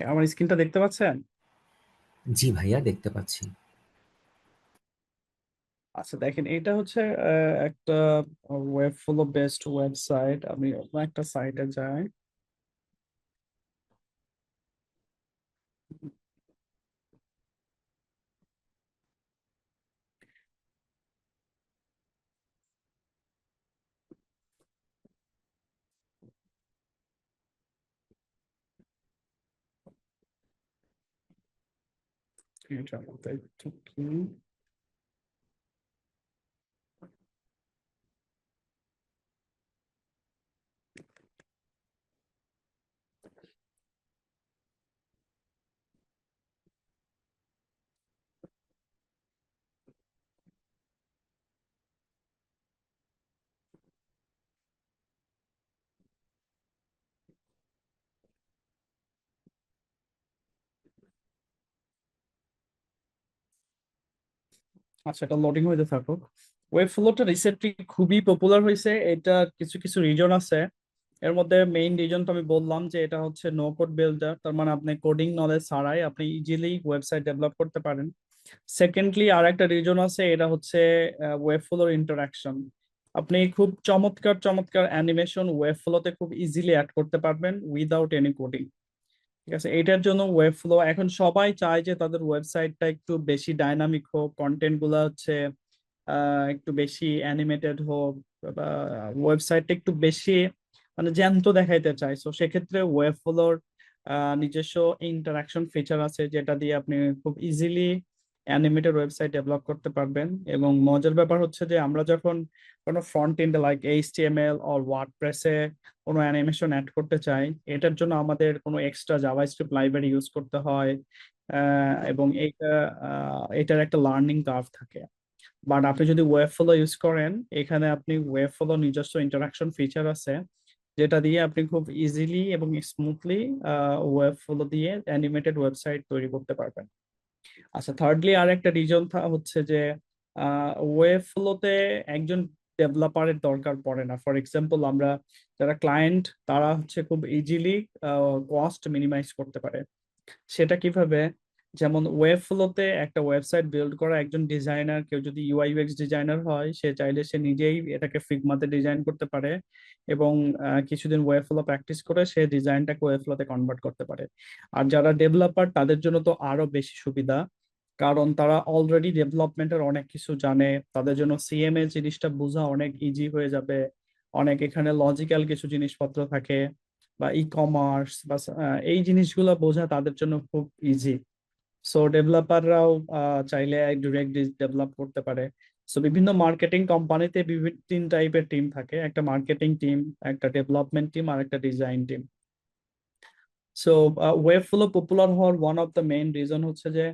আমার স্ক্রিনটা দেখতে পাচ্ছেন? জি ভাইয়া দেখতে পাচ্ছি। আচ্ছা দেখেন এটা হচ্ছে একটা ওয়েব ফ্লো বেস্ট ওয়েবসাইট আমি অন্য একটা সাইটে যাই। এটার মধ্যে একটু কি আচ্ছা এটা লোডিং হইতে থাকুক। ওয়েব ফ্লোটা রিসেন্টলি খুবই পপুলার হয়েছে এটা কিছু কিছু রিজন আছে। এর মধ্যে মেইন রিজন তো আমি বললাম যে এটা হচ্ছে নো কোড বিল্ডার তার মানে আপনি কোডিং নলেজ ছাড়াই আপনি ইজিলি ওয়েবসাইট ডেভেলপ করতে পারেন। সেকেন্ডলি আর একটা রিজন আছে, এটা হচ্ছে ওয়েব ফ্লোর ইন্টারাকশন আপনি খুব চমৎকার চমৎকার অ্যানিমেশন ওয়েব ফ্লোতে খুব ইজিলি অ্যাড করতে পারবেন উইদাউট এনি কোডিং ঠিক আছে? এটার জন্য ওয়েব ফ্লো এখন সবাই চায় যে তাদের ওয়েবসাইটটা একটু বেশি ডাইনামিক হোক কন্টেন্টগুলা হচ্ছে একটু বেশি অ্যানিমেটেড হোক, বা ওয়েবসাইটটা একটু বেশি মানে জ্যান্ত দেখাইতে চাই সো সেক্ষেত্রে ওয়েব ফ্লোর নিজস্ব ইন্টারাকশন ফিচার আছে যেটা দিয়ে আপনি খুব ইজিলি অ্যানিমেটেড ওয়েবসাইট ডেভেলপ করতে পারবেন। এবং মজার ব্যাপার হচ্ছে যে আমরা যখন কোনো front end like HTML or ওয়ার্ডপ্রেসে কোনো অ্যানিমেশন অ্যাড করতে চাই, এটার জন্য আমাদের কোনো এক্সট্রা জাভাস্ক্রিপ্ট লাইব্রেরি ইউজ করতে হয় এবং এইটা এটার একটা লার্নিং কার্ভ থাকে। বাট আপনি যদি ওয়েব ফ্লো ইউজ করেন, এখানে আপনি ওয়েব ফ্লো নিজস্ব ইন্টারাকশন ফিচার আছে, যেটা দিয়ে আপনি খুব ইজিলি এবং স্মুথলি ওয়েব ফ্লো দিয়ে অ্যানিমেটেড ওয়েবসাইট তৈরি করতে পারবেন। আচ্ছা থার্ডলি আর একটা রিজন হচ্ছে যে ওয়েব ফ্লোতে একজন ডেভেলপারের দরকার পড়ে না। ফর এক্সাম্পল আমরা যারা ক্লায়েন্ট তারা হচ্ছে খুব ইজিলি কস্ট মিনিমাইজ করতে পারে। সেটা কীভাবে? যেমন ওয়েব ফ্লোতে একটা ওয়েবসাইট বিল্ড করা, একজন ডিজাইনার কেউ যদি ইউআই ইউএক্স ডিজাইনার হয়, সে চাইলে সে নিজেই এটাকে ফিগমাতে ডিজাইন করতে পারে এবং কিছুদিন ওয়েব ফ্লো প্র্যাকটিস করে সে ডিজাইনটাকে ওয়েব ফ্লোতে কনভার্ট করতে পারে। আর যারা ডেভেলপার তাদের জন্য তো আরও বেশি সুবিধা। কারণ তারা অলরেডি ডেভেলপমেন্টের অনেক কিছু জানে, তাদের জন্য সিএমএ জিনিসটা বোঝা অনেক ইজি হয়ে যাবে। অনেক এখানে লজিক্যাল কিছু জিনিসপত্র থাকে বা ই কমার্স বা এই জিনিসগুলো বোঝা তাদের জন্য খুব ইজি সো ডেভেলপাররাও চাইলে ডিরেক্ট ডেভেলপ করতে পারে। সো বিভিন্ন মার্কেটিং কোম্পানিতে বিভিন্ন তিন টাইপের টিম থাকে। একটা মার্কেটিং টিম একটা ডেভেলপমেন্ট টিম আর একটা design team so web flow popular হওয়ার one of the main reason হচ্ছে যে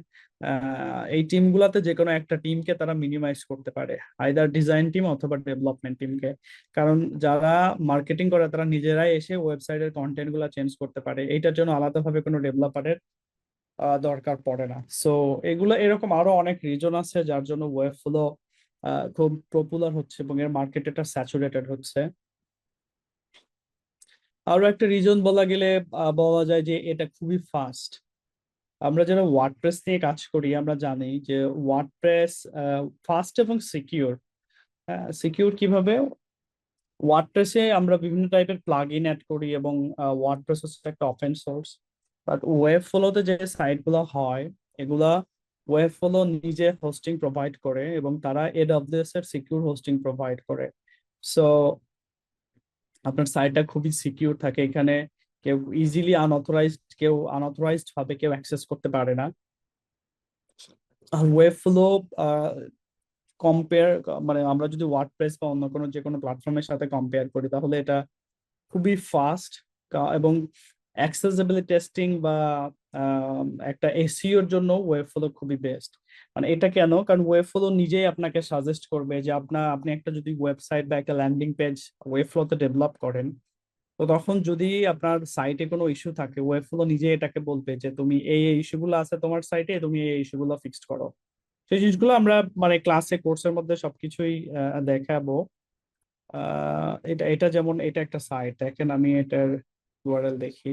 এই টিমগুলোতে যে কোনো একটা টিমকে তারা মিনিমাইজ করতে পারে আইদার ডিজাইন টিম অথবা ডেভেলপমেন্ট টিমকে কারণ যারা মার্কেটিং করে, তারা নিজেরাই এসে ওয়েবসাইটের কন্টেন্টগুলা চেঞ্জ করতে পারে। এইটার জন্য আলাদাভাবে কোনো ডেভেলপারের দরকার পড়ে না। সো এগুলো এরকম আরও অনেক রিজন আছে যার জন্য ওয়েব ফ্লো খুব পপুলার হচ্ছে এবং এর মার্কেট এটা স্যাচুরেটেড হচ্ছে। আরও একটা রিজন বলা গেলে বলা যায় যে এটা খুবই ফাস্ট আমরা যারা ওয়ার্ডপ্রেস নিয়ে কাজ করি, আমরা জানি যে ওয়ার্ডপ্রেস ফাস্ট এবং সিকিউর সিকিউর কীভাবে? ওয়ার্ডপ্রেসে আমরা বিভিন্ন টাইপের প্লাগ ইন অ্যাড করি এবং ওয়ার্ডপ্রেস হচ্ছে একটা ওপেন সোর্স বাট ওয়েব ফ্লোতে যে সাইটগুলো হয়, এগুলা ওয়েব ফ্লো নিজে হোস্টিং প্রোভাইড করে এবং তারা এডব্লিউএস এর সিকিউর হোস্টিং প্রোভাইড করে। সো আপনার সাইটটা খুবই সিকিউর থাকে। এখানে কেউ ইজিলি আনঅথরাইজড কেউ আনঅথরাইজড ভাবে কেউ অ্যাক্সেস করতে পারে না। আর ওয়েব ফ্লো কম্পেয়ার মানে আমরা যদি ওয়ার্ডপ্রেস বা অন্য কোনো যে কোনো প্ল্যাটফর্মের সাথে কম্পেয়ার করি তাহলে এটা খুবই ফাস্ট এবং অ্যাক্সেসিবিলিটি টেস্টিং বা একটা এসইওর জন্য ওয়েব ফ্লো খুবই বেস্ট মানে এটা কেন? কারণ ওয়েব ফ্লো নিজেই আপনাকে সাজেস্ট করবে যে আপনার আপনি একটা যদি ওয়েবসাইট বা একটা ল্যান্ডিং পেজ ওয়েব ফ্লোতে ডেভেলপ করেন, তো তখন যদি আপনার সাইটে কোনো ইস্যু থাকে ওয়েব ফ্লো নিজে এটাকে বলবে যে তুমি এই এই ইস্যুগুলো আছে তোমার সাইটে তুমি এই ইস্যুগুলো ফিক্সড করো। সেই জিনিসগুলো আমরা মানে ক্লাসে কোর্সের মধ্যে সবকিছুই দেখাবো। এটা এটা যেমন এটা একটা সাইট দেখেন আমি এটার দেখি।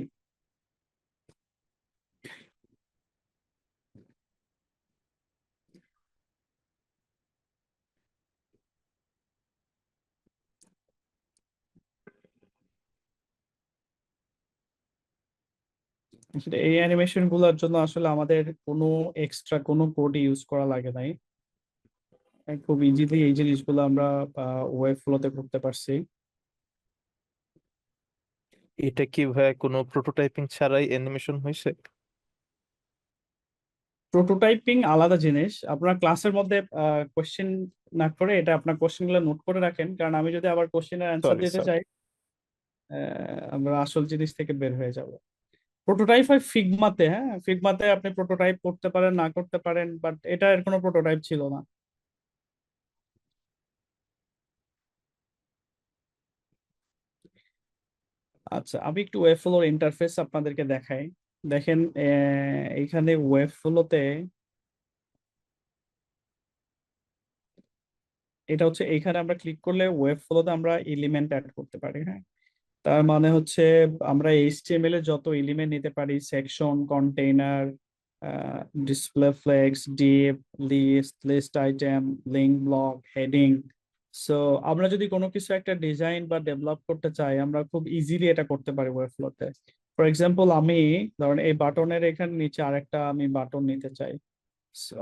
আসলে এই অ্যানিমেশনগুলোর জন্য আসলে আমাদের কোনো এক্সট্রা কোনো কোড ইউজ করা লাগে নাই। খুব ইজিলি এই জিনিসগুলো আমরা ওয়েব ফ্লোতে করতে পারছি। এটা কি ভাইয়া কোনো প্রোটোটাইপিং ছাড়াই অ্যানিমেশন হয়েছে? প্রোটোটাইপিং আলাদা জিনিস। আপনার ক্লাসের মধ্যে কোশ্চেন না করে এটা আপনার কোশ্চেনগুলো নোট করে রাখেন। কারণ আমি যদি আবার কোশ্চেনের অ্যান্সার সরি দিতে চাই আমরা আসল জিনিস থেকে বের হয়ে যাব। প্রোটোটাইপ হয় ফিগমাতে হ্যাঁ? ফিগমাতে আপনি প্রোটোটাইপ করতে পারেন, না করতে পারেন বাট এটা এর কোনো প্রোটোটাইপ ছিল না। আচ্ছা আমি একটু ওয়েব ফ্লোর ইন্টারফেস আপনাদেরকে দেখাই। দেখেন এইখানে ওয়েব ফ্লোতে এটা হচ্ছে এইখানে আমরা ক্লিক করলে ওয়েব ফ্লোতে আমরা এলিমেন্ট অ্যাড করতে পারি হ্যাঁ? তার মানে হচ্ছে আমরা এইচটিএমএল এর যত এলিমেন্ট নিতে পারি section container display flex div list list item link block heading so আমরা যদি কোনো কিছু একটা ডিজাইন বা ডেভেলপ করতে চাই, আমরা খুব ইজিলি এটা করতে পারি ওয়েব ফ্লোতে ফর এক্সাম্পল আমি ধরেন এই বাটনের এখানে নিচে আরেকটা আমি বাটন নিতে চাই।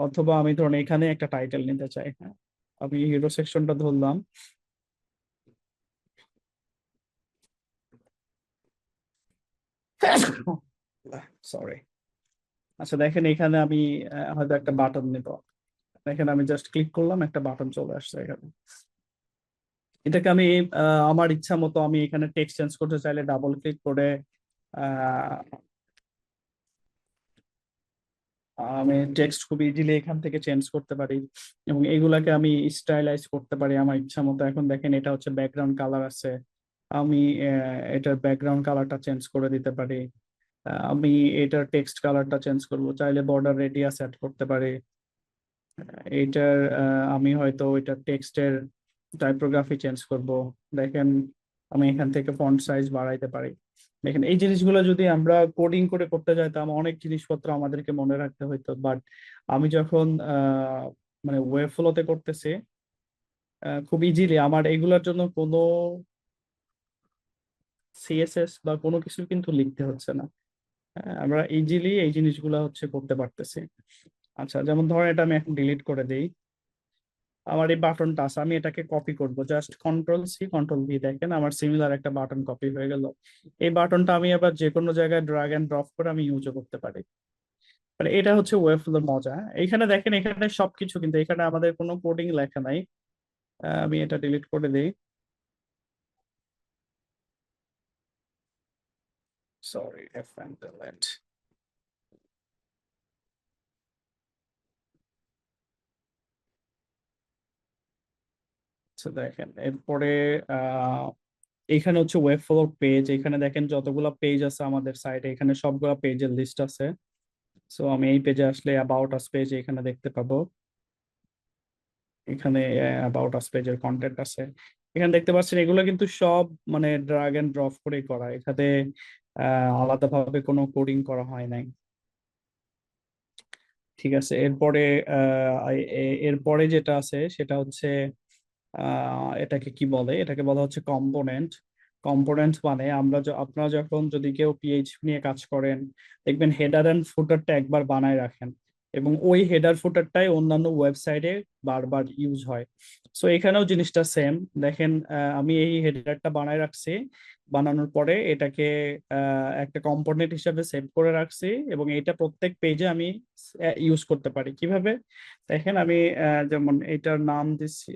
অথবা আমি ধরেন এখানে একটা টাইটেল নিতে চাই হ্যাঁ। আমি হিরো সেকশনটা ধরলাম। সরি আচ্ছা দেখেন এখানে আমি হয়তো একটা বাটন নিব। দেখেন আমি জাস্ট ক্লিক করলাম, একটা বাটন চলে আসছে এখানে। এটাকে আমি আমার ইচ্ছা মতো আমি এখানে টেক্সট চেঞ্জ করতে চাইলে ডাবল ক্লিক করে আমি টেক্সট খুব ইজিলি এখান থেকে চেঞ্জ করতে পারি এবং এগুলাকে আমি স্টাইলাইজ করতে পারি আমার ইচ্ছা মতো। এখন দেখেন এটা হচ্ছে ব্যাকগ্রাউন্ড কালার আছে। আমি এটার ব্যাকগ্রাউন্ড কালারটা চেঞ্জ করে দিতে পারি। আমি এটার টেক্সট কালারটা চেঞ্জ করব, চাইলে বর্ডার রেডিয়াস অ্যাড করতে পারি। এটার আমি হয়তো ওইটার টেক্সটের টাইপোগ্রাফি চেঞ্জ করব। দেখেন, আমি এখান থেকে ফন্ট সাইজ বাড়াইতে পারি। দেখেন, এই জিনিসগুলো যদি আমরা কোডিং করে করতে যাই যাইতাম অনেক জিনিসপত্র আমাদেরকে মনে রাখতে হইতো। বাট আমি যখন মানে ওয়েব ফ্লোতে করতেছি খুব ইজিলি আমার এগুলোর জন্য কোনো সিএসএস বা কোনো কিছু কিন্তু লিখতে হচ্ছে না। আমরা ইজিলি এই জিনিসগুলো হচ্ছে করতে পারতেছি। আচ্ছা যেমন ধরেন এটা আমি এখন ডিলিট করে দিই। আমার এই বাটনটা আছে, আমি এটাকে কপি করব। Just control C control V দেখেন, আমার সিমিলার একটা বাটন কপি হয়ে গেল। এই বাটনটা আমি আবার যে কোনো জায়গায় ড্রাগ এন্ড ড্রপ করে আমি ইউজও করতে পারি। মানে এটা হচ্ছে ওয়েব ফ্লোর মজা। এখানে দেখেন, এখানে সবকিছু কিন্তু, এখানে আমাদের কোনো কোডিং লেখা নাই। আমি এটা ডিলিট করে দিই। এফ এন্ড ডিলিট আচ্ছা দেখেন, এরপরে এখানে হচ্ছে ওয়েব ফ্লোর পেজ এখানে দেখেন যতগুলা পেজ আছে আমাদের সাইটে এখানে সবগুলা পেজের লিস্ট আছে। সো আমি এই পেজে আসলে অ্যাবাউট আস পেজ এখানে দেখতে পাবো। এখানে অ্যাবাউট আস পেজের কন্টেন্ট আছে। এখানে দেখতে পাচ্ছেন, এগুলো কিন্তু সব মানে ড্রাগ এন্ড ড্রপ করেই করা। এখানে আলাদাভাবে কোনো কোডিং করা হয় নাই। ঠিক আছে, এরপরে এরপরে যেটা আছে সেটা হচ্ছে এটাকে কি বলে? এটাকে বলা হচ্ছে কম্পোনেন্ট কম্পোনেন্ট মানে আমরা আপনারা যখন যদি কেউ পিএইচ নিয়ে কাজ করেন, দেখবেন হেডার অ্যান্ড ফুটারটা একবার বানায় রাখেন। এবং ওই হেডার ফুটারটাই অন্যান্য ওয়েবসাইটে বারবার ইউজ হয়। সো এখানেও জিনিসটা সেম দেখেন আমি এই হেডারটা বানায় রাখছি। বানানোর পরে এটাকে একটা কম্পোনেন্ট হিসাবে সেভ করে রাখছি এবং এটা প্রত্যেক পেজে আমি ইউজ করতে পারি। কীভাবে? দেখেন, আমি যেমন এটার নাম দিচ্ছি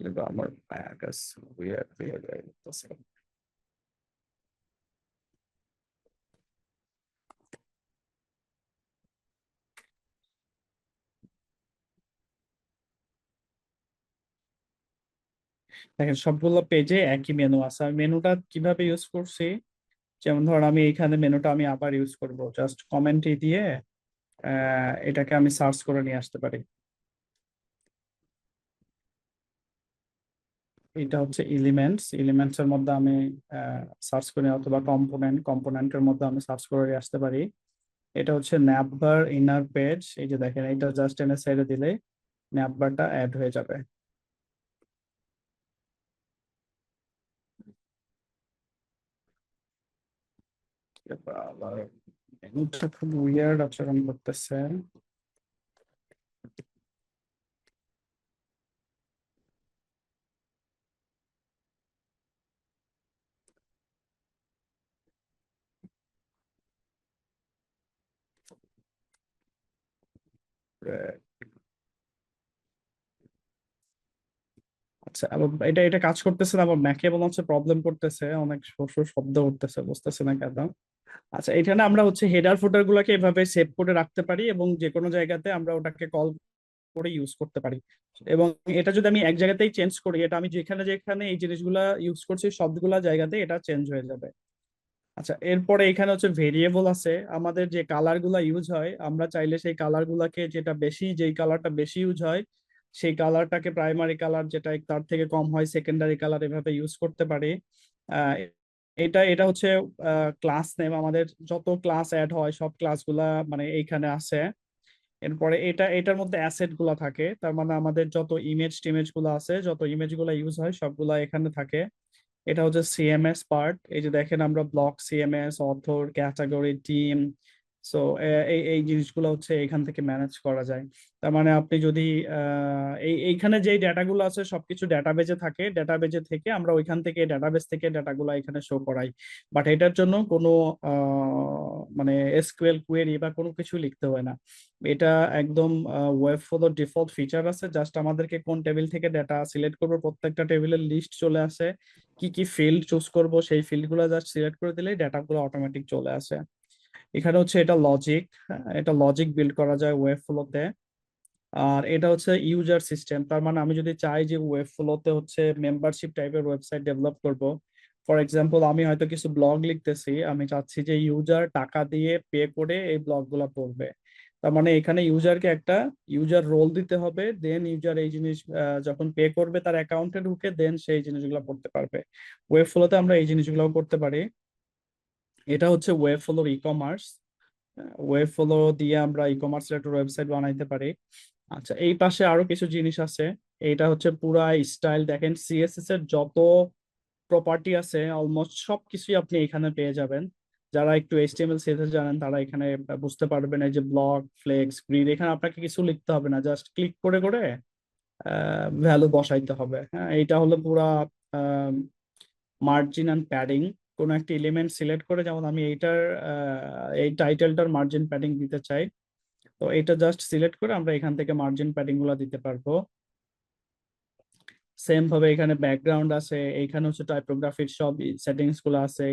কিন্তু আমার দেখেন, সবগুলো পেজে একই মেনু আছে। আমি মেনুটা কীভাবে ইউজ করছি? যেমন ধর, আমি এখানে মেনুটা আমি আবার ইউজ করব। জাস্ট কমেন্টে দিয়ে এটাকে আমি সার্চ করে নিয়ে আসতে পারি। এটা হচ্ছে এলিমেন্টস এর মধ্যে আমি সার্চ করি অথবা কম্পোনেন্ট কম্পোনেন্টের মধ্যে আমি সার্চ করে আসতে পারি। এটা হচ্ছে ন্যাপবার ইনার পেজ এই যে দেখেন এটা জাস্ট এনে সাইডে দিলে ন্যাপবারটা অ্যাড হয়ে যাবে। খুব উইয়ার্ড আচরণ করতেছে। আচ্ছা এটা এটা কাজ করতেছে না, আবার ম্যাকে মনে হচ্ছে প্রবলেম করতেছে, অনেক শব্দ উঠতেছে, বুঝতেছে না কেন? আচ্ছা এখানে আমরা হচ্ছে হেডার ফুটার গুলাকে এভাবে সেভ করে রাখতে পারি এবং যে কোনো জায়গাতে আমরা ওটাকে কল করে ইউজ করতে পারি। এবং এটা যদি আমি এক জায়গাতেই চেঞ্জ করি, এটা আমি যেখানে যেখানে এই জিনিসগুলা ইউজ করছি, সবগুলা জায়গাতে এটা চেঞ্জ হয়ে যাবে। আচ্ছা এরপরে এখানে হচ্ছে ভেরিয়েবল আছে। আমাদের যে কালারগুলা ইউজ হয়, আমরা চাইলে সেই কালার গুলাকে যেটা বেশি, যেই কালারটা বেশি ইউজ হয়, সেই কালারটাকে প্রাইমারি কালার যেটা তার থেকে কম হয় সেকেন্ডারি কালার এভাবে ইউজ করতে পারি। এটা এটা হচ্ছে ক্লাস নেম আমাদের যত ক্লাস অ্যাড হয়, সব ক্লাসগুলা মানে এইখানে আছে। এরপরে এটা, এটার মধ্যে অ্যাসেটগুলা থাকে। তার মানে আমাদের যত ইমেজ টিমেজগুলো আছে, যত ইমেজগুলা ইউজ হয়, সবগুলা এখানে থাকে। এটা হচ্ছে সিএমএস পার্ট এই যে দেখেন আমরা block CMS author category team so এই এই জিনিসগুলো হচ্ছে এখান থেকে ম্যানেজ করা যায়। তার মানে আপনি যদি এই, এইখানে যেই ডাটাগুলো আছে সবকিছু ডাটাবেজে থাকে ডাটাবেজে থেকে আমরা ওইখান থেকে ডাটাবেজ থেকে ডাটাগুলো এখানে শো করাই। বাট এটার জন্য কোনো মানে এসকিউএল কোয়েরি বা কোনো কিছু লিখতে হয় না। এটা একদম ওয়েব ফ্লোর ডিফল্ট ফিচার আছে। জাস্ট আমাদেরকে কোন টেবিল থেকে ডাটা সিলেক্ট করব, প্রত্যেকটা টেবিলের লিস্ট চলে আসে। কি কি ফিল্ড চুজ করব, সেই ফিল্ডগুলো জাস্ট সিলেক্ট করে দিলেই ডাটাগুলো অটোমেটিক চলে আসে। এখানে হচ্ছে এটা লজিক এটা লজিক বিল্ড করা যায় ওয়েব ফ্লোতে আর এটা হচ্ছে ইউজার সিস্টেম তার মানে আমি যদি চাই যে ওয়েব ফ্লোতে হচ্ছে মেম্বারশিপ টাইপের ওয়েবসাইট ডেভেলপ করব। ফর এক্সাম্পল আমি হয়তো কিছু ব্লগ লিখতেছি, আমি চাচ্ছি যে ইউজার টাকা দিয়ে পে করে এই ব্লগগুলো পড়বে। তার মানে এখানে ইউজারকে একটা ইউজার রোল দিতে হবে দেন ইউজার এই জিনিস যখন পে করবে তার অ্যাকাউন্টে ঢুকে দেন সেই জিনিসগুলো পড়তে পারবে। ওয়েব ফ্লোতে আমরা এই জিনিসগুলো করতে পারি। এটা হচ্ছে ওয়েব ফ্লোর ই কমার্স ওয়েব ফ্লো দিয়ে আমরা ই কমার্সের একটা ওয়েবসাইট বানাইতে পারি। আচ্ছা এই পাশে আরও কিছু জিনিস আছে। এইটা হচ্ছে পুরা স্টাইল দেখেন সিএসএস এর যত প্রপার্টি আছে অলমোস্ট সবকিছুই আপনি এখানে পেয়ে যাবেন। যারা একটু এইচটিএমএল সিএসএস জানেন, তারা এখানে বুঝতে পারবেন এই যে ব্লক ফ্লেক্স গ্রিড এখানে আপনাকে কিছু লিখতে হবে না। জাস্ট ক্লিক করে করে ভ্যালু বসাইতে হবে। হ্যাঁ এইটা হলো পুরা মার্জিন অ্যান্ড প্যাডিং কোনো একটা এলিমেন্ট সিলেক্ট করে যেমন আমি এইটার এই টাইটেলটার মার্জিন প্যাডিং দিতে চাই, তো এটা জাস্ট সিলেক্ট করে আমরা এখান থেকে মার্জিন প্যাডিংগুলো দিতে পারব। সেম ভাবে এখানে ব্যাকগ্রাউন্ড আছে এইখানে হচ্ছে টাইপোগ্রাফির সব সেটিংসগুলো আছে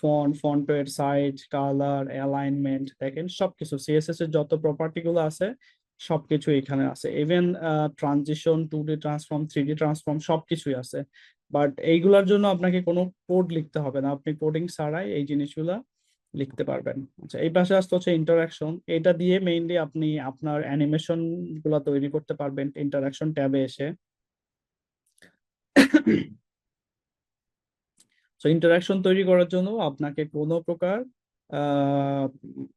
ফন্ট ফন্টের সাইজ কালার অ্যালাইনমেন্ট দেখেন সবকিছু সিএসএস এর যত প্রপার্টি গুলো আছে, সবকিছু এখানে আছে। Even transition two D transform three D transform সবকিছুই আছে। বাট এইগুলোর জন্য আপনাকে কোনো কোড লিখতে হবে না। আপনি কোডিং ছাড়াই এই জিনিসগুলা লিখতে পারবেন। আচ্ছা এই পাশে আসতে হচ্ছে ইন্টারাকশন এটা দিয়ে মেইনলি আপনি আপনার অ্যানিমেশনগুলা তৈরি করতে পারবেন ইন্টারাকশন ট্যাবে এসে। সো ইন্টারাকশন তৈরি করার জন্য আপনাকে কোনো প্রকার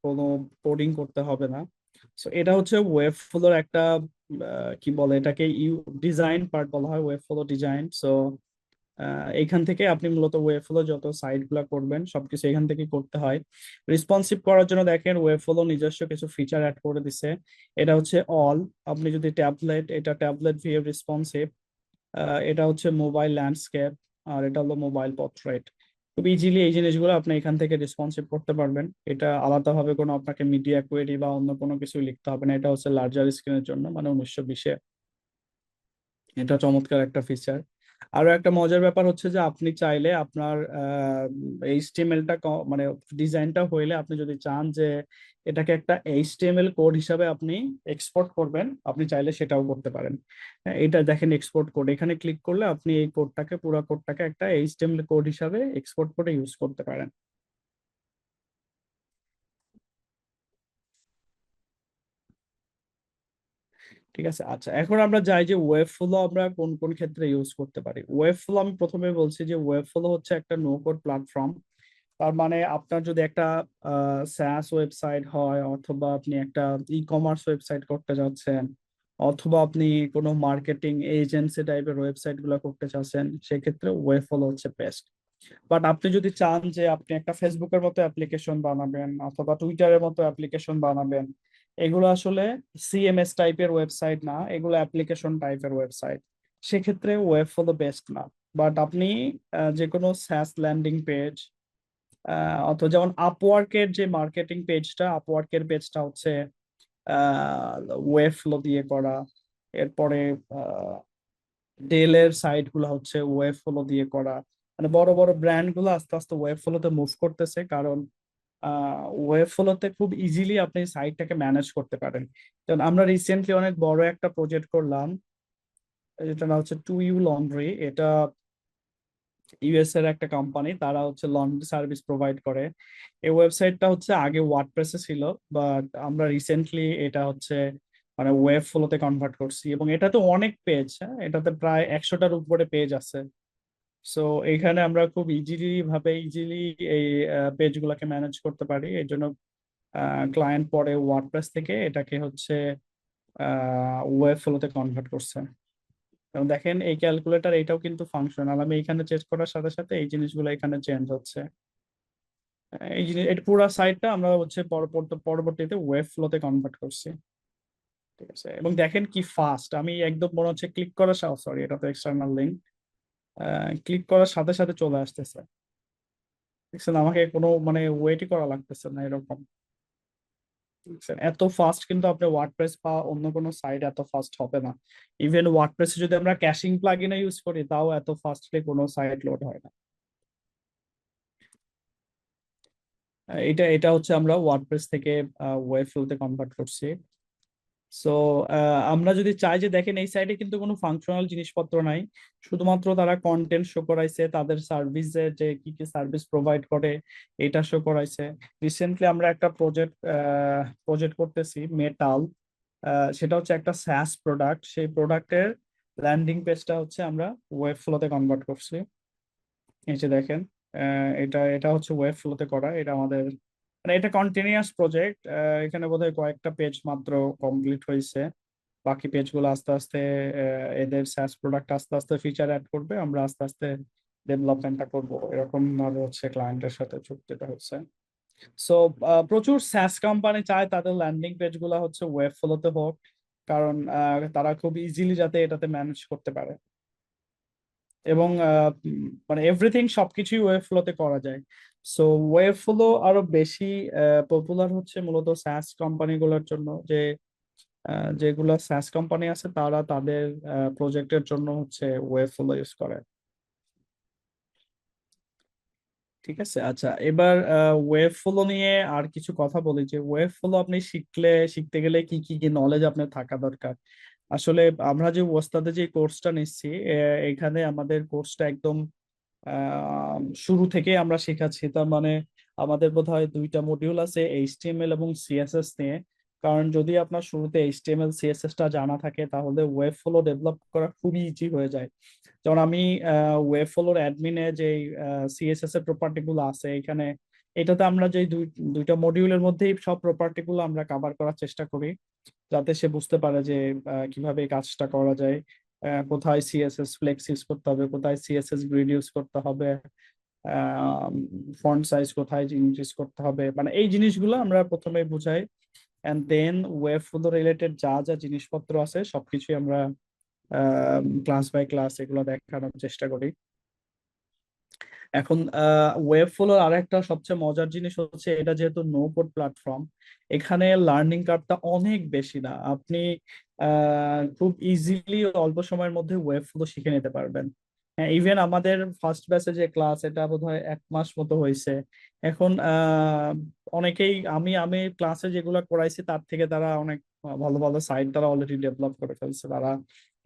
কোনো কোডিং করতে হবে না। সো এটা হচ্ছে ওয়েব ফ্লোর একটা কি বলে এটাকে ইউ ডিজাইন পার্ট বলা হয় ওয়েব ফ্লো ডিজাইন সো এইখান থেকে আপনি মূলত ওয়েব ফ্লো যত সাইটগুলা করবেন, সবকিছু এখান থেকে করতে হয়। রেসপন্সিভ করার জন্য দেখেন ওয়েব ফ্লো নিজস্ব কিছু ফিচার অ্যাড করে দিছে। এটা হচ্ছে অল আপনি যদি ট্যাবলেট এটা ট্যাবলেট ভিউ রেসপন্সিভ এটা হচ্ছে মোবাইল ল্যান্ডস্কেপ আর এটা হলো মোবাইল পোর্ট্রেট খুব ইজিলি এই জিনিসগুলো আপনি এখান থেকে রেসপন্সিভ করতে পারবেন। এটা আলাদাভাবে কোনো আপনাকে মিডিয়া কোয়েরি বা অন্য কোনো কিছু লিখতে হবে না। এটা হচ্ছে লার্জার স্ক্রিনের জন্য মানে উনিশশো বিশে। এটা চমৎকার একটা ফিচার আরও একটা মজার ব্যাপার হচ্ছে যে আপনি চাইলে আপনার এইচটিএমএলটা মানে ডিজাইনটা হইলে আপনি যদি চান যে এটাকে একটা এইচটিএমএল কোড হিসাবে আপনি এক্সপোর্ট করবেন আপনি চাইলে সেটাও করতে পারেন। হ্যাঁ, এটা দেখেন এক্সপোর্ট কোড এখানে ক্লিক করলে আপনি এই কোডটাকে পুরো কোডটাকে একটা এইচটিএমএল কোড হিসাবে এক্সপোর্ট করে ইউজ করতে পারেন। ঠিক আছে? আচ্ছা এখন আমরা যাই যে ওয়েব ফ্লো আমরা কোন কোন ক্ষেত্রে ইউজ করতে পারি? ওয়েব ফ্লো আমি প্রথমে বলছি যে ওয়েব ফ্লো হচ্ছে একটা নো কোড প্ল্যাটফর্ম তার মানে আপনার যদি একটা স্যাস ওয়েবসাইট হয় অথবা আপনি একটা ই কমার্স ওয়েবসাইট করতে যাচ্ছেন অথবা আপনি কোনো মার্কেটিং এজেন্সি টাইপের ওয়েবসাইটগুলো করতে চাচ্ছেন, সেক্ষেত্রে ওয়েব ফ্লো হচ্ছে বেস্ট বাট আপনি যদি চান যে আপনি একটা ফেসবুকের মতো অ্যাপ্লিকেশন বানাবেন অথবা টুইটারের মতো অ্যাপ্লিকেশন বানাবেন এগুলো আসলে সিএমএস টাইপের ওয়েবসাইট না, এগুলো অ্যাপ্লিকেশন টাইপের ওয়েবসাইট সেক্ষেত্রে ওয়েব ফলো বেস্ট না। বাট আপনি যে কোনো স্যাস ল্যান্ডিং পেজ অথবা যেমন আপওয়ার্কের যে মার্কেটিং পেজটা আপওয়ার্কের পেজটা হচ্ছে ওয়েব ফ্লো দিয়ে করা। এরপরে ডেলের সাইটগুলো হচ্ছে ওয়েব ফ্লো দিয়ে করা। মানে বড় বড় ব্র্যান্ডগুলো আস্তে আস্তে ওয়েব ফ্লোতে মুভ করতেছে। কারণ ওয়েব ফ্লোতে খুব ইজিলি আপনি সাইটটাকে ম্যানেজ করতে পারেন। যেমন আমরা রিসেন্টলি অনেক বড় একটা প্রজেক্ট করলাম, যেটা নাম হচ্ছে টু ইউ লন্ড্রি এটা ইউএস এর একটা কোম্পানি তারা হচ্ছে লন্ড্রি সার্ভিস প্রোভাইড করে। এই ওয়েবসাইটটা হচ্ছে আগে ওয়ার্ডপ্রেসে ছিল বাট আমরা রিসেন্টলি এটা হচ্ছে মানে ওয়েব ফ্লোতে কনভার্ট করছি। এবং এটাতে অনেক পেজ হ্যাঁ? এটাতে প্রায় একশোটার উপরে পেজ আছে। সো এখানে আমরা খুব ইজিলি ভাবে ইজিলি এই পেজ গুলাকে ম্যানেজ করতে পারি। এই জন্য ক্লায়েন্ট পরে ওয়ার্ডপ্রেস থেকে এটাকে হচ্ছে ওয়েব ফ্লোতে কনভার্ট করছে। দেখেন, এই ক্যালকুলেটর এটাও কিন্তু ফাংশনাল আমি এখানে চেঞ্জ করার সাথে সাথে এই জিনিসগুলো এখানে চেঞ্জ হচ্ছে। এই জিনিস এটা পুরো সাইটটা আমরা হচ্ছে পরবর্তী- পরবর্তীতে ওয়েব ফ্লোতে কনভার্ট করছি। ঠিক আছে? এবং দেখেন কি ফাস্ট আমি একদম মনে হচ্ছে ক্লিক করার সরি এটা তো এক্সটার্নাল লিঙ্ক ক্লিক করার সাথে সাথে চলে আসতেছে। দেখছেন, আমাকে কোনো মানে ওয়েটই করা লাগতেছে না এরকম। এত ফাস্ট কিন্তু আপনি ওয়ার্ডপ্রেস বা অন্য কোনো সাইট এত ফাস্ট হবে না। ইভেন ওয়ার্ডপ্রেসে যদি আমরা ক্যাশিং প্লাগইন ইউজ করি, তাও এত ফাস্টলি কোনো সাইট লোড হয় না। এটা এটা হচ্ছে আমরা ওয়ার্ডপ্রেস থেকে ওয়েব ফ্লোতে কনভার্ট করছি। সো আমরা যদি চাই যে দেখেন এই সাইডে কিন্তু কোনো ফাংশনাল জিনিসপত্র নাই। শুধুমাত্র তারা কন্টেন্ট শো করাইছে, তাদের সার্ভিসে যে কি কি সার্ভিস প্রোভাইড করে, এটা শো করাইছে। রিসেন্টলি আমরা একটা প্রজেক্ট প্রজেক্ট করতেছি মেটাল সেটা হচ্ছে একটা স্যাস প্রোডাক্ট সেই প্রোডাক্টের ল্যান্ডিং পেজটা হচ্ছে আমরা ওয়েব ফ্লোতে কনভার্ট করছি। যে দেখেন এটা এটা হচ্ছে ওয়েব ফ্লোতে করা। এটা আমাদের মানে এটা কন্টিনিউয়াস প্রজেক্ট এখানে বোধহয় কয়েকটা পেজ মাত্র কমপ্লিট হয়েছে। বাকি পেজগুলো আস্তে আস্তে এদের স্যাস প্রোডাক্ট আস্তে আস্তে ফিচার অ্যাড করবে, আমরা আস্তে আস্তে ডেভেলপমেন্টটা করব। এরকম ভাবে হচ্ছে ক্লায়েন্টের সাথে চুক্তিটা হচ্ছে। সো প্রচুর স্যাস কোম্পানি চায় তাদের ল্যান্ডিং পেজগুলা হচ্ছে ওয়েব ফ্লোতে হোক, কারণ তারা খুব ইজিলি যাতে এটাতে ম্যানেজ করতে পারে। এবং মানে এভরিথিং সবকিছুই ওয়েব ফ্লোতে করা যায়। সো ওয়েব ফ্লো আরও বেশি পপুলার হচ্ছে মূলত স্যাস কোম্পানিগুলোর জন্য যে যেগুলো স্যাস কোম্পানি আছে তারা তাদের প্রজেক্টের জন্য হচ্ছে ওয়েব ফ্লো ইউজ করে। ঠিক আছে? আচ্ছা এবার ওয়েব ফ্লো নিয়ে আর কিছু কথা বলি যে ওয়েব ফ্লো আপনি শিখলে, শিখতে গেলে কি কি কি নলেজ আপনার থাকা দরকার? আসলে আমরা যে ওস্তাদে যে কোর্সটা নিচ্ছি এখানে আমাদের কোর্সটা একদম শুরু থেকে আমরা শেখাচ্ছি। তার মানে আমাদের বোধ হয় দুইটা মডিউল আছে এইচটিএমএল এবং সিএসএস নিয়ে। কারণ যদি আপনার শুরুতে এইচটিএমএল সিএসএস টা জানা থাকে, তাহলে ওয়েব ফ্লো ডেভেলপ করা খুবই ইজি হয়ে যায়। যেমন আমি ওয়েব ফ্লোর অ্যাডমিনে যে সিএসএস এর প্রপার্টি গুলো আছে, এখানে এটাতে আমরা যে দুই, দুইটা মডিউলের মধ্যেই সব প্রপার্টি গুলো আমরা কভার করার চেষ্টা করি, যাতে সে বুঝতে পারে যে কীভাবে কাজটা করা যায়। কোথায় সিএসএস ফ্লেক্স ইউজ করতে হবে, কোথায় সিএসএস গ্রিড ইউজ করতে হবে ফন্ট সাইজ কোথায় ইনক্রিজ করতে হবে মানে এই জিনিসগুলো আমরা প্রথমে বুঝাই। And then web flow related যা যা জিনিসপত্র আছে, সবকিছুই আমরা ক্লাস বাই ক্লাস এগুলো দেখানোর চেষ্টা করি। এখন ওয়েব ফ্লোর আরেকটা সবচেয়ে মজার জিনিস হচ্ছে এটা যেহেতু নো কোড প্ল্যাটফর্ম এখানে লার্নিং কার্ভটা অনেক বেশি না। আপনি খুব ইজিলি অল্প সময়ের মধ্যে ওয়েব ফ্লো শিখে নিতে পারবেন। হ্যাঁ ইভেন আমাদের ফার্স্ট ব্যাচে যে ক্লাস এটা বোধহয় এক মাস মতো হয়েছে। এখন অনেকেই, আমি আমি ক্লাসে যেগুলো করাইছি, তার থেকে তারা অনেক ভালো ভালো সাইট তারা অলরেডি ডেভেলপ করে ফেলছে। তারা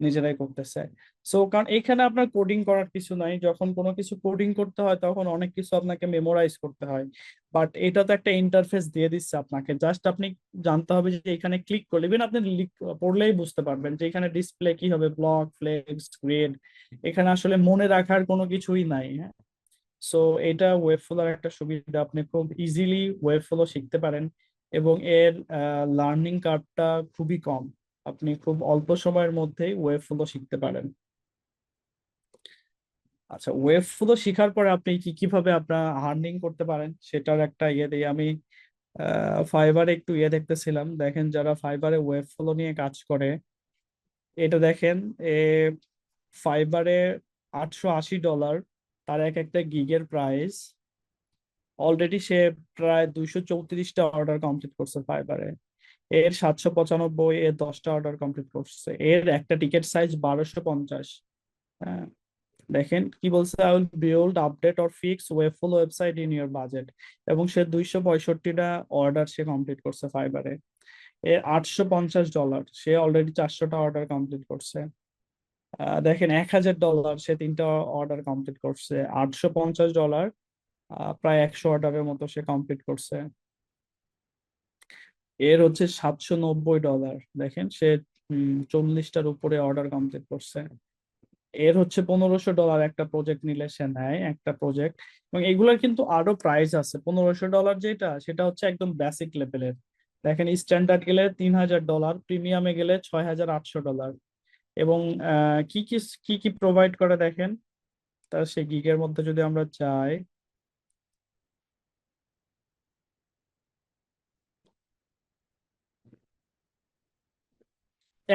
নিজেরাই করতেছে সো কারণ এখানে আপনার কোডিং করার কিছু নাই। যখন কোনো কিছু কোডিং করতে হয়, তখন অনেক কিছু আপনাকে মেমোরাইজ করতে হয়। বাট এটা তো একটা ইন্টারফেস দিয়ে দিচ্ছে আপনাকে। জাস্ট আপনি জানতে হবে যে এখানে ক্লিক করলে ইভেন আপনি পড়লেই বুঝতে পারবেন যে এখানে ডিসপ্লে কি হবে ব্লক ফ্লেক্স গ্রেড এখানে আসলে মনে রাখার কোনো কিছুই নাই হ্যাঁ? সো এটা ওয়েব ফ্লোর একটা সুবিধা। আপনি খুব ইজিলি ওয়েব ফ্লো শিখতে পারেন এবং এর লার্নিং কার্ভটা খুবই কম। আপনি খুব অল্প সময়ের মধ্যেই ওয়েব ফ্লো শিখতে পারেন। আচ্ছা ওয়েব ফ্লো শেখার পরে আপনি কি কীভাবে আপনার আর্নিং করতে পারেন সেটার একটা ইয়ে দিয়ে আমি ফাইবারে একটু ইয়ে দেখতেছিলাম। দেখেন যারা ফাইবারে ওয়েব ফ্লো নিয়ে কাজ করে, এটা দেখেন এ ফাইবারে আটশো আশি ডলার তার এক একটা গিগের প্রাইস অলরেডি সে প্রায় দুইশো চৌত্রিশটা অর্ডার কমপ্লিট করছে ফাইবারে এর সাতশো পঁচানব্বই, এর দশটা অর্ডার কমপ্লিট করছে। এর একটা টিকিট সাইজ বারোশো পঞ্চাশ। হ্যাঁ দেখেন কি বলছে I will build update or fix webflow website in your budget এবং সে দুইশো পঁয়ষট্টিটা অর্ডার সে কমপ্লিট করছে ফাইবারে এর আটশো পঞ্চাশ ডলার সে অলরেডি চারশোটা অর্ডার কমপ্লিট করছে। দেখেন এক হাজার ডলার সে তিনটা অর্ডার কমপ্লিট করছে। আটশো পঞ্চাশ ডলার প্রায় একশো অর্ডারের মতো সে কমপ্লিট করছে। এর হচ্ছে সাতশো নব্বই ডলার দেখেন, সে চল্লিশটার উপরে অর্ডার কমপ্লিট করছে। এর হচ্ছে পনেরোশো ডলার একটা প্রজেক্ট নিলে সে নেয়, একটা প্রজেক্ট এবং এগুলোর কিন্তু আরও প্রাইস আছে। পনেরোশো ডলার যেটা, সেটা হচ্ছে একদম বেসিক লেভেলের দেখেন স্ট্যান্ডার্ড গেলে তিন হাজার ডলার প্রিমিয়ামে গেলে ছয় হাজার আটশো ডলার এবং কি কি কি কি প্রোভাইড করে দেখেন? তার সেই গিগের মধ্যে যদি আমরা যাই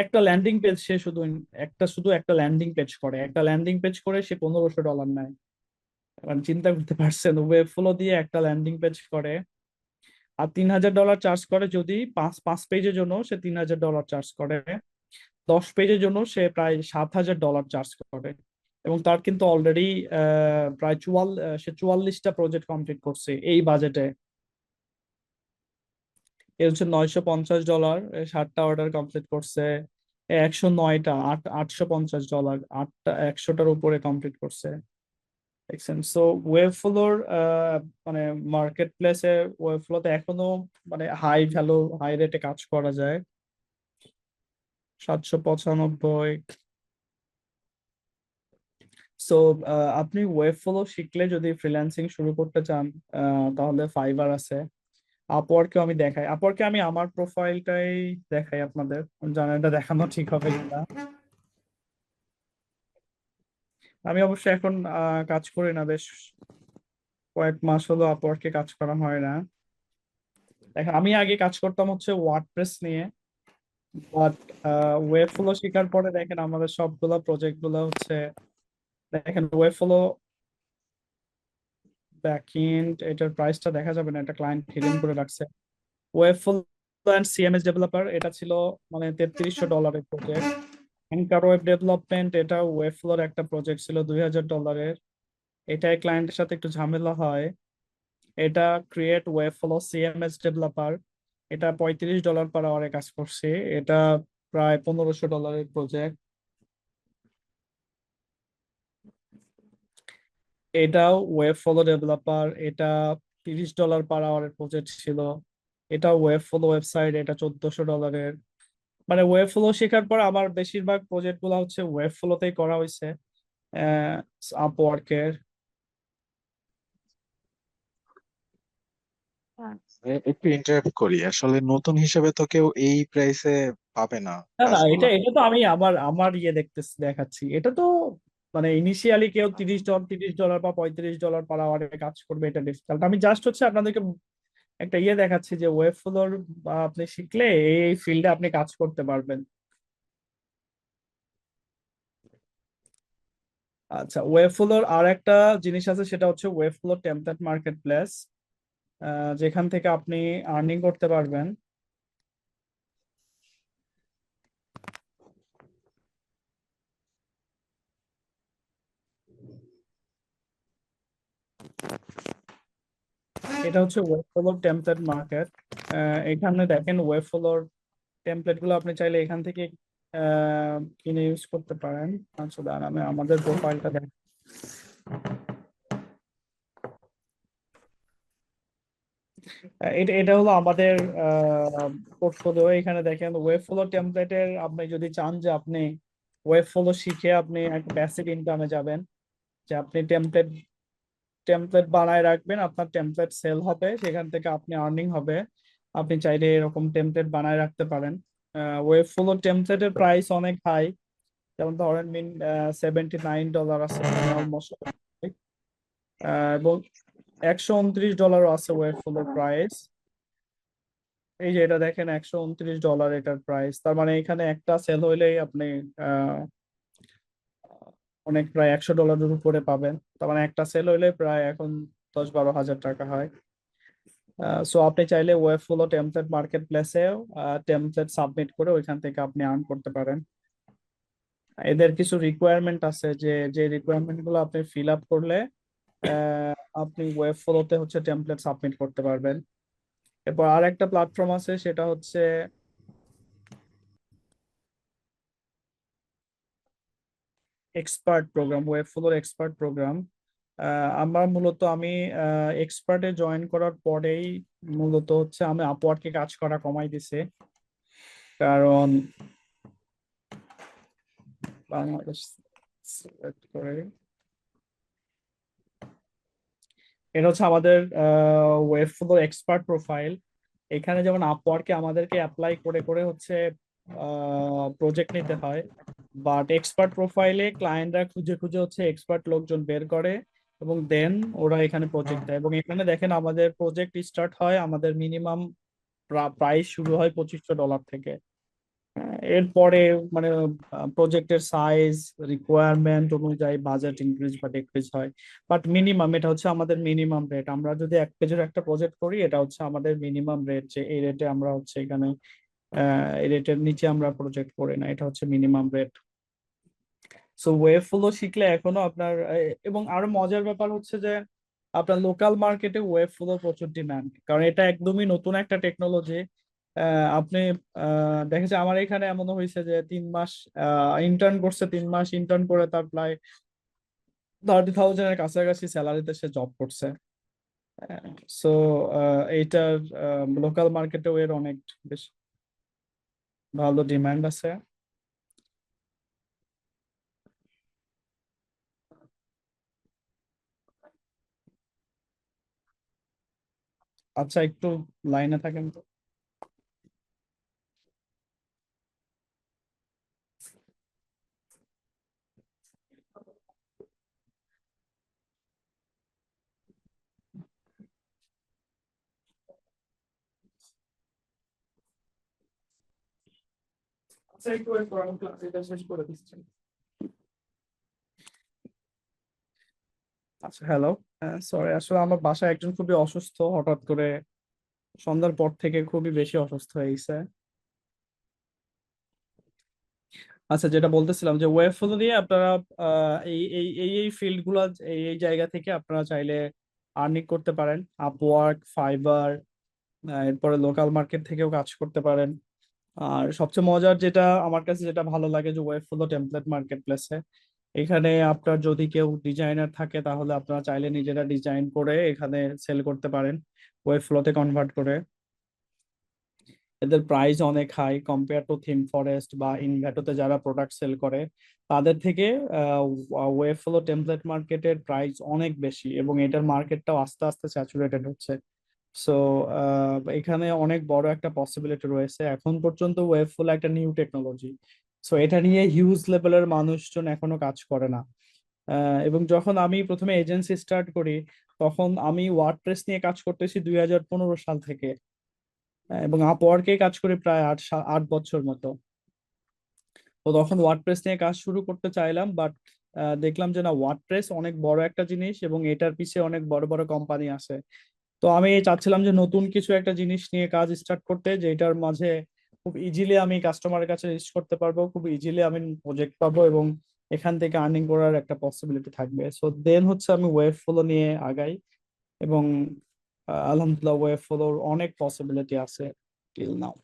একটা ল্যান্ডিং পেজ সে শুধু একটা শুধু একটা ল্যান্ডিং পেজ করে। একটা ল্যান্ডিং পেজ করে সে পনেরোশো ডলার নেয়। মানে চিন্তা করতে পারছেন ওয়েব ফ্লো দিয়ে একটা ল্যান্ডিং পেজ করে আর তিন হাজার ডলার চার্জ করে যদি পাঁচ পাঁচ পেজের জন্য সে তিন হাজার ডলার চার্জ করে। দশ পেজের জন্য সে প্রায় সাত হাজার ডলার চার্জ করে। এবং তার কিন্তু অলরেডি প্রায় চুয়াল সে চুয়াল্লিশটা প্রজেক্ট কমপ্লিট করছে এই বাজেটে এ হচ্ছে নয়শো পঞ্চাশ ডলার ষাটটা অর্ডার কমপ্লিট করছে একশো নয়টা, আট, আটশো পঞ্চাশ ডলার আটটা, একশোটার উপরে কমপ্লিট করছে। দেখছেন? সো ওয়েব ফ্লোর মানে মার্কেট প্লেসে ওয়েব ফ্লোতে এখনও মানে হাই ভ্যালু হাই রেটে কাজ করা যায়। সাতশো পঁচানব্বই। সো আপনি ওয়েব ফ্লো শিখলে যদি ফ্রিল্যান্সিং শুরু করতে চান তাহলে ফাইবার আছে। আপওয়ার্কেও আমি দেখাই। আপওয়ার্কে আমি আমার প্রোফাইলটাই দেখাই আপনাদের। জানেন এটা দেখানো ঠিক হবে কিনা। আমি অবশ্য এখন কাজ করি না, বেশ কয়েক মাস হলো আপওয়ার্কে কাজ করা হয় না। দেখেন আমি আগে কাজ করতাম হচ্ছে ওয়ার্ডপ্রেস নিয়ে। বাট ওয়েব ফ্লো শেখার পরে দেখেন আমাদের সবগুলা প্রজেক্টগুলো হচ্ছে, দেখেন ওয়েব ফ্লো ব্যাকএন্ড এটার প্রাইসটা দেখা যাবে না, এটা ক্লায়েন্ট হিডেন করে রাখছে। Web flow and CMS developer এটা ছিল মানে তেত্রিশশো ডলারের প্রজেক্ট অ্যাঙ্কার ওয়েব ডেভেলপমেন্ট এটা ওয়েব ফ্লোর একটা প্রজেক্ট ছিল, দুই হাজার ডলারের এটাই ক্লায়েন্টের সাথে একটু ঝামেলা হয়। এটা create web flow CMS developer এটা পঁয়ত্রিশ ডলার পার আওয়ারে কাজ করছে। এটা প্রায় পনেরোশো ডলারের প্রজেক্ট এটাও ওয়েব ফলো ডেভেলপার এটা তিরিশ ডলার পার আওয়ারের প্রজেক্ট ছিল এটা ওয়েব ফলো ওয়েবসাইট এটা চোদ্দশো ডলারের মানে ওয়েব ফ্লো শেখার পর আমার বেশিরভাগ প্রজেক্টগুলো হচ্ছে ওয়েব ফ্লোতেই করা হয়েছে আপওয়ার্কের এ- একটু ইন্টারাপ্ট করি আসলে নতুন হিসেবে তো কেউ এই প্রাইসে পাবে না না না এটা এটা তো আমি আমার আমার ইয়ে দেখতেছি দেখাচ্ছি। এটা তো মানে ইনিশিয়ালি কেউ তিরিশ ডলার তিরিশ ডলার বা পঁয়ত্রিশ ডলার পার আওয়ারে কাজ করবে এটা ডিফিকাল্ট আমি জাস্ট হচ্ছে আপনাদেরকে একটা ইয়ে দেখাচ্ছি যে ওয়েব ফ্লোর আপনি শিখলে এই ফিল্ডে আপনি কাজ করতে পারবেন। আচ্ছা ওয়েব ফ্লোর আর একটা জিনিস আছে, সেটা হচ্ছে ওয়েব ফ্লোর টেমপ্লেট মার্কেট প্লেস যেখান থেকে আপনি আর্নিং করতে পারবেন। এটা হচ্ছে ওয়েব ফ্লোর টেমপ্লেট মার্কেট এখানে দেখেন ওয়েব ফ্লোর টেমপ্লেটগুলো আপনি চাইলে এখান থেকে কিনে ইউজ করতে পারেন। আচ্ছা দাঁড়ান, আমি আমাদের প্রোফাইলটা দেখ। এটা এটা হলো আমাদের পোর্টফোলিও এখানে দেখেন ওয়েব ফ্লো টেমপ্লেটের আপনি যদি চান যে আপনি ওয়েব ফ্লো শিখে আপনি একটা প্যাসিভ ইনকামে যাবেন, যে আপনি টেমপ্লেট টেমপ্লেট বানায় রাখবেন আপনার টেমপ্লেট সেল হবে সেখান থেকে আপনি আর্নিং হবে। আপনি চাইলে এরকম টেমপ্লেট বানায় রাখতে পারেন। ওয়েব ফ্লো টেমপ্লেটের প্রাইস অনেক হাই যেমন ধরেন মিন সেভেন্টি নাইন ডলার আছে অলমোস্ট এবং একশো উনত্রিশ ডলারও আছে ওয়েব ফ্লোর প্রাইস এই যে এটা দেখেন একশো উনত্রিশ ডলার এটার প্রাইস তার মানে এখানে একটা সেল হইলেই আপনি আহ, অনেক প্রায় একশো ডলারের উপরে পাবেন। তার মানে একটা সেল হইলে প্রায় এখন দশ বারো হাজার টাকা হয়। সো আপনি চাইলে ওয়েব ফ্লো টেমপ্লেট মার্কেট প্লেসেও টেমপ্লেট সাবমিট করে ওইখান থেকে আপনি আর্ন করতে পারেন। এদের কিছু রিকোয়ারমেন্ট আছে যে যে রিকোয়ারমেন্টগুলো আপনি ফিল আপ করলে আপনি ওয়েব ফ্লোতে হচ্ছে টেমপ্লেট সাবমিট করতে পারবেন। এরপর আর একটা প্ল্যাটফর্ম আছে, সেটা হচ্ছে expert program web floor expert program আমার মূলত আমি এক্সপার্টে জয়েন করার পরেই মূলত হচ্ছে আমি আপওয়ার্কে কাজ করা কমাই দিছে। কারণ বাংলাদেশ এটা হচ্ছে আমাদের ওয়েব ফ্লোর এক্সপার্ট প্রোফাইল এখানে যেমন আপওয়ার্কে আমাদেরকে অ্যাপ্লাই করে করে হচ্ছে প্রজেক্ট নিতে হয়। বাট এক্সপার্ট প্রোফাইলে ক্লায়েন্টরা খুঁজে খুঁজে হচ্ছে এক্সপার্ট লোকজন বের করে এবং দেন ওরা এখানে প্রজেক্ট দেয়। এবং এখানে দেখেন আমাদের প্রজেক্ট স্টার্ট হয় আমাদের মিনিমাম প্রাইস শুরু হয় পঁচিশশো ডলার থেকে। এরপরে মানে প্রজেক্টের সাইজ রিকোয়ারমেন্ট অনুযায়ী বাজেট ইনক্রিজ বা ডিক্রিজ হয়। বাট মিনিমাম এটা হচ্ছে আমাদের মিনিমাম রেট আমরা যদি এক পেজের একটা প্রজেক্ট করি এটা হচ্ছে আমাদের মিনিমাম রেট যে এই রেটে আমরা হচ্ছে এখানে এই রেটের নিচে আমরা প্রজেক্ট করি না। এটা হচ্ছে minimum rate so web flow শিখলে এখনও আপনার এবং আরও মজার ব্যাপার হচ্ছে যে আপনার লোকাল মার্কেটে ওয়েব ফ্লো প্রচুর ডিমান্ড কারণ এটা একদমই নতুন একটা টেকনোলজি আপনি দেখেছে আমার এখানে এমনও হয়েছে যে তিন মাস ইন্টার্ন করছে, তিন মাস ইন্টার্ন করে তার প্রায় থার্টি থাউজেন্ডের কাছাকাছি স্যালারিতে সে জব করছে। সো এইটার লোকাল মার্কেটেও এর অনেক বেশ ভালো ডিমান্ড আছে। আচ্ছা একটু লাইনে থাকেন তো। আচ্ছা একটু শেষ করে দিচ্ছি আচ্ছা হ্যালো সরি আসলে আমার বাসায় একজন খুবই অসুস্থ হঠাৎ করে সন্ধ্যার পর থেকে খুবই বেশি অসুস্থ হয়ে গেছে। আচ্ছা যেটা বলতেছিলাম যে ওয়েব ফ্লো দিয়ে আপনারা আহ, এই এই এই এই ফিল্ডগুলা এই এই জায়গা থেকে আপনারা চাইলে আর্নিং করতে পারেন। আপওয়ার্ক ফাইবার এরপরে লোকাল মার্কেট থেকেও কাজ করতে পারেন। আর সবচেয়ে মজার যেটা আমার কাছে যেটা ভালো লাগে যে ওয়েব ফ্লো টেমপ্লেট মার্কেট প্লেসে এখানে আপনার যদি কেউ ডিজাইনার থাকে, তাহলে আপনারা চাইলে নিজেরা ডিজাইন করে এখানে সেল করতে পারেন ওয়েব ফ্লোতে কনভার্ট করে। এদের প্রাইস অনেক high compare to theme forest বা ইনভ্যাটোতে যারা প্রোডাক্ট সেল করে, তাদের থেকে ওয়েব ফ্লো টেমপ্লেট মার্কেটের প্রাইস অনেক বেশি এবং এটার মার্কেটটাও আস্তে আস্তে স্যাচুরেটেড হচ্ছে। সো এখানে অনেক বড় একটা পসিবিলিটি রয়েছে। এখন পর্যন্ত ওয়েব ফ্লো একটা নিউ টেকনোলজি সো এটা নিয়ে হিউজ লেভেলের মানুষজন এখনও কাজ করে না। এবং যখন আমি প্রথমে এজেন্সি স্টার্ট করি, তখন আমি ওয়ার্ডপ্রেস নিয়ে কাজ করতেছি দুই হাজার পনেরো সাল থেকে। এবং আপওয়ার্কে কাজ করি প্রায় আট আট বছর মতো। তো তখন ওয়ার্ডপ্রেস নিয়ে কাজ শুরু করতে চাইলাম বাট দেখলাম যে না ওয়ার্ডপ্রেস অনেক বড় একটা জিনিস এবং এটার পিছে অনেক বড় বড় কোম্পানি আছে। তো আমি চাচ্ছিলাম যে নতুন কিছু একটা জিনিস নিয়ে কাজ স্টার্ট করতে, যেটার মাঝে খুব ইজিলি আমি কাস্টমারের কাছে রিচ করতে পারব, খুব ইজিলি আমি প্রজেক্ট পাবো এবং এখান থেকে আর্নিং করার একটা পসিবিলিটি থাকবে। সো দেন হচ্ছে আমি ওয়েব ফলো নিয়ে আগাই এবং আলহামদুলিল্লাহ ওয়েব ফলোর অনেক পসিবিলিটি আছে টিল নাও